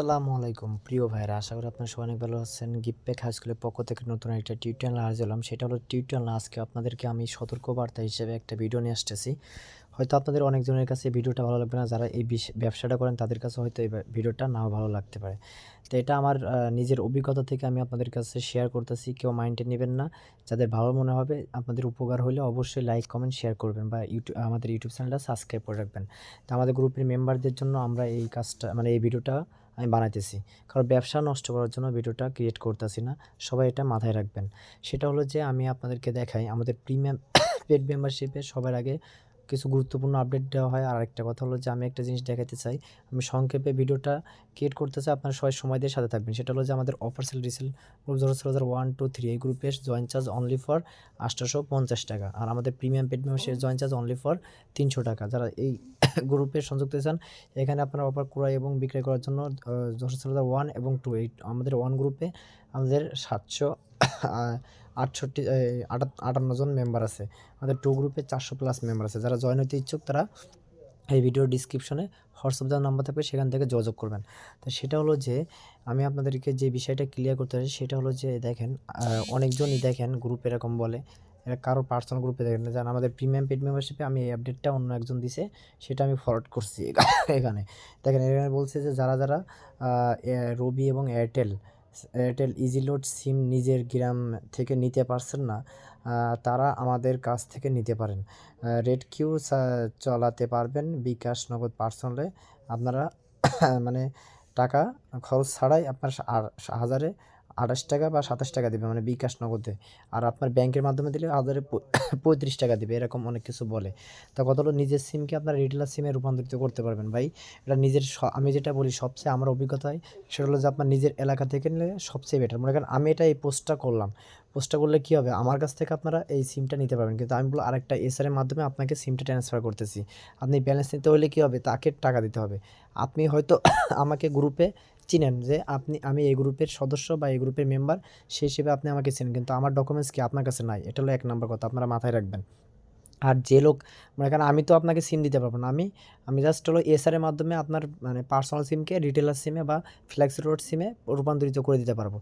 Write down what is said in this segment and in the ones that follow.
আসসালামু আলাইকুম। প্রিয় ভাইরা আশা করি আপনারা সবাই অনেক ভালো আছেন। গিফপ্যাক হাই স্কুলের পক্ষ থেকে নতুন একটা টিউটোরিয়াল হাজির হলাম। সেটা হলো টিউটোরিয়াল আজকে আপনাদেরকে আমি সতর্কবার্তা হিসেবে একটা ভিডিও নিয়ে আসতেছি। হয়তো আপনাদের অনেকজনের কাছে ভিডিওটা ভালো লাগবে না। যারা এই ব্যবসাটা করেন, তাদের কাছে হয়তো এই ভিডিওটা নাও ভালো লাগতে পারে। তো এটা আমার নিজের অভিজ্ঞতা থেকে আমি আপনাদের কাছে শেয়ার করতেছি। কেউ মাইন্ডে নেবেন না। যাদের ভালো মনে হবে, আপনাদের উপকার হলে অবশ্যই লাইক কমেন্ট শেয়ার করবেন বা ইউটিউব আমাদের ইউটিউব চ্যানেলটা সাবস্ক্রাইব করে রাখবেন। তো আমাদের গ্রুপের মেম্বারদের জন্য আমরা এই কাজটা মানে এই ভিডিওটা আমি বানাইতেছি। কারণ ব্যবসা নষ্ট করার জন্য ভিডিওটা ক্রিয়েট করতেছি না। সবাই এটা মাথায় রাখবেন। সেটা হলো যে, আমি আপনাদেরকে দেখাই, আমাদের প্রিমিয়াম পেড মেম্বারশিপে সবার আগে কিছু গুরুত্বপূর্ণ আপডেট দেওয়া হয়। আর একটা কথা হলো যে, আমি একটা জিনিস দেখাতে চাই। আমি সংক্ষেপে ভিডিওটা ক্রিয়েট করতে চাই। আপনারা সবাই সময় দিয়ে সাথে থাকবেন। সেটা হলো যে, আমাদের অফার সেল রিসেল গ্রুপ ধরো হাজার ওয়ান টু থ্রি এই গ্রুপের জয়েন চার্জ অনলি ফর আটশোশো পঞ্চাশ টাকা। আর আমাদের premium paid membership join charge only for তিনশো টাকা। যারা এই গ্রুপে সংযুক্ত চান এখানে আপনারা অফার ক্রয় এবং বিক্রয় করার জন্য দশ হাজার ওয়ান এবং টু এই আমাদের ওয়ান গ্রুপে আমাদের সাতশো আটষট্টি আটান্ন জন মেম্বার আছে। আমাদের টু গ্রুপে চারশো প্লাস মেম্বার আছে। যারা জয়েন হতে ইচ্ছুক তারা এই ভিডিওর ডিসক্রিপশনে হোয়াটসঅ্যাপ দেওয়ার নাম্বার থাকবে সেখান থেকে যোগাযোগ করবেন। তো সেটা হলো যে আমি আপনাদেরকে যে বিষয়টা ক্লিয়ার করতে চাই সেটা হলো যে দেখেন অনেকজনই দেখেন গ্রুপ এরকম বলে। এরা কারও পার্সোনাল গ্রুপে দেখেন না, জান আমাদের প্রিমিয়াম পেড মেম্বারশিপে আমি এই আপডেটটা অন্য একজন দিছে সেটা আমি ফরওয়ার্ড করছি এখানে। দেখেন এখানে বলছে যে যারা যারা রবি এবং Airtel Airtel easy load SIM নিজের গ্রাম থেকে নিতে পারছেন না তারা আমাদের কাছ থেকে নিতে পারেন। রেড কিউ চালাতে পারবেন বিকাশ নগদ পার্সোনালে আপনারা মানে টাকা খরচ ছাড়াই আপনার হাজারে আঠাশ টাকা বা সাতাশ টাকা দেবে মানে বিকাশ নগদে। আর আপনার ব্যাংকের মাধ্যমে দিলে হাজারে পঁয়ত্রিশ টাকা দেবে, এরকম অনেক কিছু বলে। তা কত হলো, নিজের সিমকে আপনার রিটেলার সিমে রূপান্তরিত করতে পারবেন। ভাই, এটা নিজের আমি যেটা বলি, সবচেয়ে আমার অভিজ্ঞতায়, সেটা হলো যে আপনার নিজের এলাকা থেকে নিলে সবচেয়ে বেটার মনে করেন, আমি এটা এই পোস্টটা করলাম। পোস্টটা করলে কী হবে? আমার কাছ থেকে আপনারা এই সিমটা নিতে পারবেন। কিন্তু আমি বলব আরেকটা এসআরের মাধ্যমে আপনাকে সিমটা ট্রান্সফার করতেছি। আপনি ব্যালেন্স নিতে হলে কী হবে? তাকে টাকা দিতে হবে। আপনি হয়তো আমাকে গ্রুপে চিনেন যে আপনি, আমি এই গ্রুপের সদস্য বা এই গ্রুপের মেম্বার সেই হিসেবে আপনি আমাকে চিনেন। কিন্তু আমার ডকুমেন্টস কি আপনার কাছে নাই? এটা হলো এক নম্বর কথা, আপনারা মাথায় রাখবেন। আর যে লোক মানে করেন আমি তো আপনাকে সিম দিতে পারব না। আমি আমি জাস্ট হলো এসআরের মাধ্যমে আপনার মানে পার্সোনাল সিমকে রিটেলার সিমে বা ফ্ল্যাক্স রোড সিমে রূপান্তরিত করে দিতে পারব।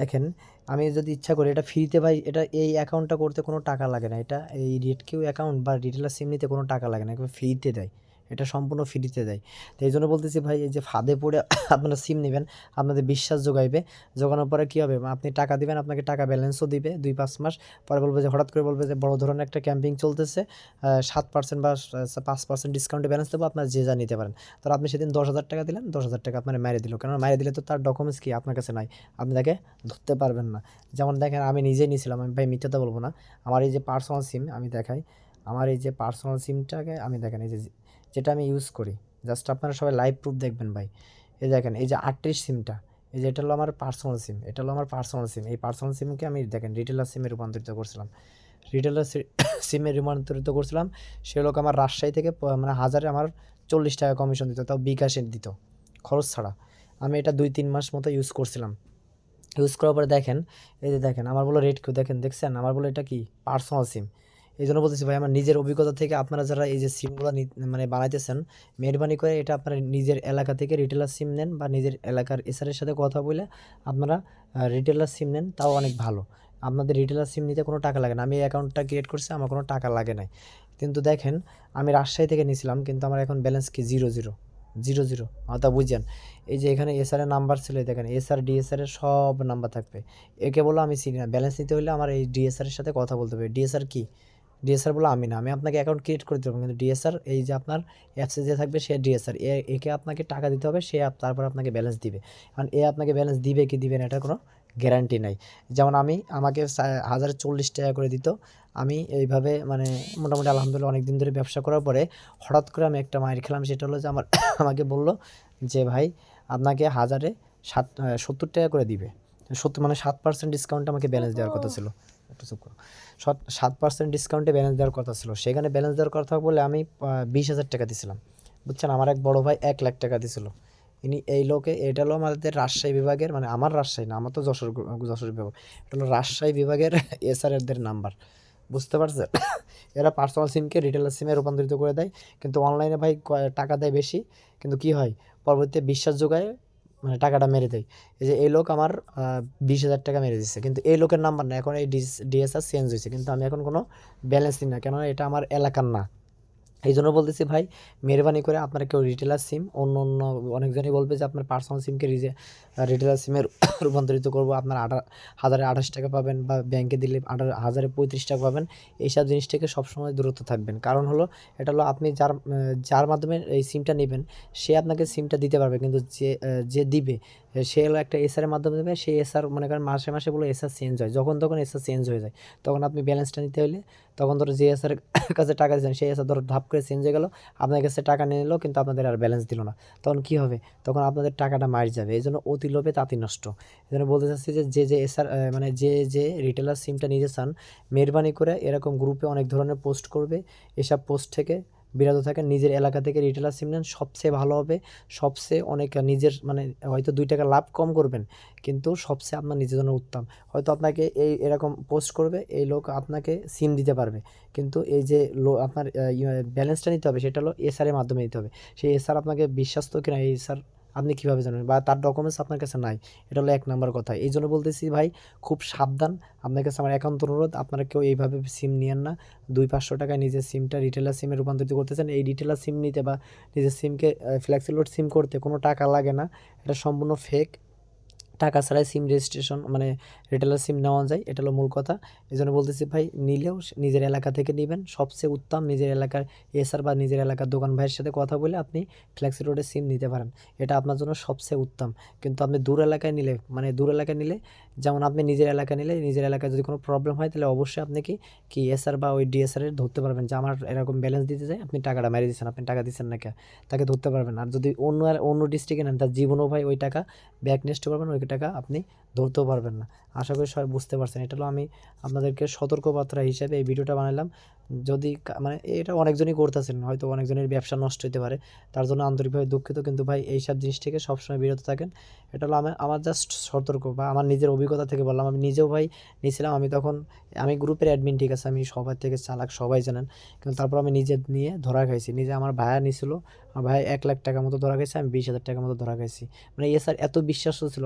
দেখেন, আমি যদি ইচ্ছা করি, এটা ফ্রিতে ভাই, এটা এই অ্যাকাউন্টটা করতে কোনো টাকা লাগে না। এটা এই রেড কিউ অ্যাকাউন্ট বা রিটেলার সিম নিতে কোনো টাকা লাগে না ফ্রিতে দেয়। এটা সম্পূর্ণ ফ্রিতে দেয়। তো এই জন্য বলতেছি ভাই, এই যে ফাঁদে পড়ে আপনারা সিম নেবেন, আপনাদের বিশ্বাস যোগাইবে। যোগানোর পরে কী হবে? আপনি টাকা দিবেন, আপনাকে টাকা ব্যালেন্সও দিবে দুই পাঁচ মাস। পরে বলবে যে, হঠাৎ করে বলবে যে, বড় ধরনের একটা ক্যাম্পিং চলতেছে সাত পার্সেন্ট বা পাঁচ পার্সেন্ট ডিসকাউন্টে ব্যালেন্স দেবো, আপনার যে যা নিতে পারেন। তো আপনি সেদিন দশ হাজার টাকা দিলেন, দশ হাজার টাকা আপনার মেরে দিল। কেন মেরে দিলে তো তার ডকুমেন্টস কি? আপনার কাছে নাই। আপনি তাকে ধরতে পারবেন না। যেমন দেখেন, আমি নিজেই নিয়েছিলাম আমি ভাই মিথ্যাটা বলব না। আমার এই যে পার্সোনাল সিম আমি দেখাই। আমার এই যে পার্সোনাল সিমটাকে আমি দেখেন, এই যে যেটা আমি ইউজ করি। জাস্ট আপনারা সবাই লাইভ প্রুফ দেখবেন ভাই। এই দেখেন, এই যে আটত্রিশ সিমটা এই যে এটা হলো আমার পার্সোনাল সিম এটা হলো আমার পার্সোনাল সিম এই পার্সোনাল সিমকে আমি দেখেন রিটেলার সিমে রূপান্তরিত করছিলাম। রিটেলার সিমে রূপান্তরিত করছিলাম, সে লোক আমার রাজশাহী থেকে মানে হাজারে আমার চল্লিশ টাকা কমিশন দিত, তাও বিকাশে দিত, খরচ ছাড়া। আমি এটা দুই তিন মাস মতো ইউজ করছিলাম। ইউজ করার পরে দেখেন, এই যে দেখেন, আমার বলো রেট কেউ দেখেন, দেখছেন? আমার বলো এটা কি? পার্সোনাল সিম এই জন্য বলতেছি ভাই, আমার নিজের অভিজ্ঞতা থেকে আপনারা যারা এই যে সিমগুলো মানে বানাইতেছেন, মেহরবানি করে এটা আপনারা নিজের এলাকা থেকে রিটেলার সিম নেন বা নিজের এলাকার এসআরের সাথে কথা বলে আপনারা রিটেলার সিম নেন, তাও অনেক ভালো। আপনাদের রিটেলার সিম নিতে কোনো টাকা লাগে না। আমি এই অ্যাকাউন্টটা ক্রিয়েট করছি, আমার কোনো টাকা লাগে নাই। কিন্তু দেখেন, আমি রাজশাহী থেকে নিয়েছিলাম কিন্তু আমার এখন ব্যালেন্স কি? জিরো জিরো জিরো জিরো তা বুঝছেন? এই যে এখানে এসআরের নাম্বার ছিল দেখেন এসআর ডিএসআর এর সব নাম্বার থাকবে। একে বলো আমি চিনি না ব্যালেন্স নিতে হলে আমার এই ডিএসআর এর সাথে কথা বলতে হবে। ডিএসআর কি? ডিএসআর বলে আমি না, আমি আপনাকে অ্যাকাউন্ট ক্রিয়েট করে দেবো কিন্তু ডিএসআর এই যে আপনার অ্যাপসে যে থাকবে সে ডিএসআর একে আপনাকে টাকা দিতে হবে, সে তারপর আপনাকে ব্যালেন্স দিবে। কারণ এ আপনাকে ব্যালেন্স দিবে কি দিবে না এটা কোনো গ্যারান্টি নাই। যেমন আমি, আমাকে হাজার চল্লিশ টাকা করে দিত। আমি এইভাবে মানে মোটামুটি আলহামদুলিল্লাহ অনেক দিন ধরে ব্যবসা করার পরে হঠাৎ করে আমি একটা মায়ের খেলাম, সেটা হলো যে আমার আমাকে বলল যে, ভাই, আপনাকে হাজারে সাত সত্তর টাকা করে দিবে। সত্তর মানে সাত পার্সেন্ট ডিসকাউন্ট আমাকে ব্যালেন্স দেওয়ার কথা ছিল। একটু চুপ করো। সাত পার্সেন্ট ডিসকাউন্টে ব্যালেন্স দেওয়ার কথা ছিল। সেখানে ব্যালেন্স দেওয়ার কথা বলে আমি বিশ হাজার টাকা দিয়েছিলাম বুঝছেন? আমার এক বড় ভাই এক লাখ টাকা দিয়েছিল ইনি এই লোকে, এটা হলো আমাদের রাজশাহী বিভাগের মানে আমার রাজশাহী না, আমার তো যশোর যশোর বিভাগ। এটা হলো রাজশাহী বিভাগের এসআরএফদের নাম্বার বুঝতে পারছেন? এরা পার্সোনাল সিমকে রিটেলার সিমে রূপান্তরিত করে দেয়। কিন্তু অনলাইনে ভাই টাকা দেয় বেশি। কিন্তু কি হয়? পরবর্তীতে বিশ্বাস যোগায় মানে টাকাটা মেরে দেয়। এই যে এই লোক আমার বিশ হাজার টাকা মেরে দিচ্ছে কিন্তু এই লোকের নাম্বার না, এখন এই ডিএসআর চেঞ্জ হয়েছে। কিন্তু আমি এখন কোনো ব্যালেন্স দিই না। কেননা এটা আমার এলাকার না। এই জন্য বলতেছি ভাই, মেহরবানি করে আপনারা কেউ রিটেলার সিম অন্য অন্য অনেকজনই বলবে যে আপনার পার্সোনাল সিমকে রিজে রিটেলার সিমে রূপান্তরিত করব। আপনার আঠা হাজারে আঠাশ টাকা পাবেন বা ব্যাংকে দিলে আঠা হাজারে পঁয়ত্রিশ টাকা পাবেন। এইসব জিনিস থেকে সবসময় দূরত্ব থাকবেন। কারণ হলো, এটা হলো আপনি যার যার মাধ্যমে এই সিমটা নেবেন, সে আপনাকে সিমটা দিতে পারবে। কিন্তু যে যে দিবে সে হলো একটা এসআরের মাধ্যমে দেবে, সেই এসআর মনে করেন মাসে মাসে বলে এসআর চেঞ্জ হয়। যখন তখন এসআর চেঞ্জ হয়ে যায়। তখন আপনি ব্যালেন্সটা নিতে হলে তখন ধরো যে এসআর কাছে টাকা দিচ্ছেন সেই এসআর ধরো ধাপ করে চেঞ্জ হয়ে গেলো, আপনার কাছে টাকা নিয়ে নিলো, কিন্তু আপনাদের আর ব্যালেন্স দিল না। তখন কী হবে? তখন আপনাদের টাকাটা মার যাবে। এই জন্য অতি লোভে তাঁতি নষ্ট। এই জন্য বলতে চাচ্ছি যে যে যে এসআর মানে যে যে রিটেলার সিমটা নিতে চান, মেহরবানি করে এরকম গ্রুপে অনেক ধরনের পোস্ট করবে। এসব পোস্ট থেকে বিরত থাকেন, নিজের এলাকা থেকে রিটেলার সিম নেন, সবচেয়ে ভালো হবে, সবচেয়ে অনেক নিজের মানে হয়তো দুই টাকা লাভ কম করবেন, কিন্তু সবচেয়ে আপনার নিজের জন্য উত্তম। হয়তো আপনাকে এই এরকম পোস্ট করবে, এই লোক আপনাকে সিম দিতে পারবে, কিন্তু এই যে লো আপনার ব্যালেন্সটা নিতে হবে, সেটা হলো এসআরের মাধ্যমে দিতে হবে। সেই এসআর আপনাকে বিশ্বাস্ত কিনা, এই এসআর আপনি কীভাবে জানবেন বা তার ডকুমেন্টস আপনার কাছে নাই। এটা হলো এক নম্বর কথা। এই জন্য বলতেছি, ভাই, খুব সাবধান। আপনার কাছে আমার একান্ত অনুরোধ, আপনারা কেউ এইভাবে সিম নিয়েন না। দুই পাঁচশো টাকায় নিজের সিমটা রিটেলার সিমে রূপান্তরিত করতেছেন। এই রিটেলার সিম নিতে বা নিজের সিমকে ফ্লেক্সিলোড সিম করতে কোনো টাকা লাগে না। এটা সম্পূর্ণ ফেক টাকা ছাড়াই সিম রেজিস্ট্রেশন মানে রিটেলার সিম নেওয়া যায়, এটা হলো মূল কথা। এই জন্য বলতেছি, ভাই, নিলেও নিজের এলাকা থেকে নেবেন। সবচেয়ে উত্তম নিজের এলাকার এসআর বা নিজের এলাকার দোকান ভাইয়ের সাথে কথা বলে আপনি ফ্ল্যাক্সি রোডে সিম নিতে পারেন। এটা আপনার জন্য সবচেয়ে উত্তম। কিন্তু আপনি দূর এলাকায় নিলে মানে দূর এলাকায় নিলে, যেমন আপনি নিজের এলাকায় নিলে, নিজের এলাকায় যদি কোনো প্রবলেম হয়, তাহলে অবশ্যই আপনি কি কি এসআর বা ওই ডিএসআর এর ধরতে পারবেন। যে আমার এরকম ব্যালেন্স দিতে যায় আপনি টাকাটা মেরে দিচ্ছেন আপনি টাকা দিচ্ছেন না কে তাকে ধরতে পারবেন। আর যদি অন্য আর অন্য ডিস্ট্রিক্টে নেন, তার জীবনও ভাই ওই টাকা ব্যাক নেস্ট করবেন, ওই টাকা আপনি ধরতেও পারবেন না। আশা করি সবাই বুঝতে পারছেন। এটা হলো আমি আপনাদেরকে সতর্কবার্তা হিসেবে এই ভিডিওটা বানালাম যদি মানে এটা অনেকজনই করতেছেন, হয়তো অনেকজনের ব্যবসা নষ্ট হতে পারে। তার জন্য আন্তরিকভাবে দুঃখিত। কিন্তু ভাই এইসব জিনিস থেকে সবসময় বিরত থাকেন। এটা হলো আমার আমার জাস্ট সতর্ক বা আমার নিজের অভিজ্ঞতা থেকে বললাম। আমি নিজেও ভাই নিয়েছিলাম। আমি তখন, আমি গ্রুপের অ্যাডমিন ঠিক আছে। আমি সবার থেকে চালাক সবাই জানেন। কিন্তু তারপর আমি নিজে নিয়ে ধরা খাইছি। নিজে আমার ভাইয়া নিছিল। আমার ভাই এক লাখ টাকা মতো ধরা খাইছে। আমি বিশ হাজার টাকা মতো ধরা খাইছি। মানে এ স্যার এত বিশ্বাস ছিল।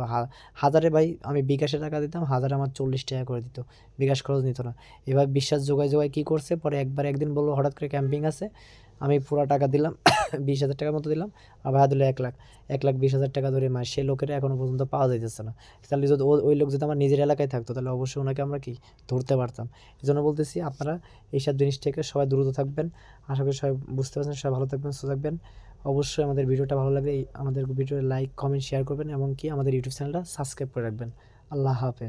হাজারে ভাই আমি বিকাশে টাকা দিতাম, হাজার আমার চল্লিশ টাকা করে দিত, বিকাশ খরচ নিত না। এবার বিশ্বাস যোগায় যোগায় কী করছে, পরে একবার একদিন বলল, হঠাৎ করে ক্যাম্পিং আছে, আমি পুরো টাকা দিলাম, বিশ হাজার টাকার মতো দিলাম, আর ভাইয়া দিল এক লাখ এক লাখ বিশ হাজার টাকা ধরে মাস, সে লোকের এখনও পর্যন্ত পাওয়া যাইতেছে না। তাহলে যদি ওই লোক যদি আমার নিজের এলাকায় থাকতো, তাহলে অবশ্যই ওনাকে আমরা কি ধরতে পারতাম? এই জন্য বলতেছি, আপনারা এইসব জিনিস থেকে সবাই দ্রুত থাকবেন। আশা করি সবাই বুঝতে পারছেন, সবাই ভালো থাকবেন, সুস্থ থাকবেন। অবশ্যই আমাদের ভিডিওটা ভালো লাগলে আমাদের ভিডিও লাইক কমেন্ট শেয়ার করবেন এবং কি আমাদের ইউটিউব চ্যানেলটা সাবস্ক্রাইব করে রাখবেন। আল্লাহ হাফেজ।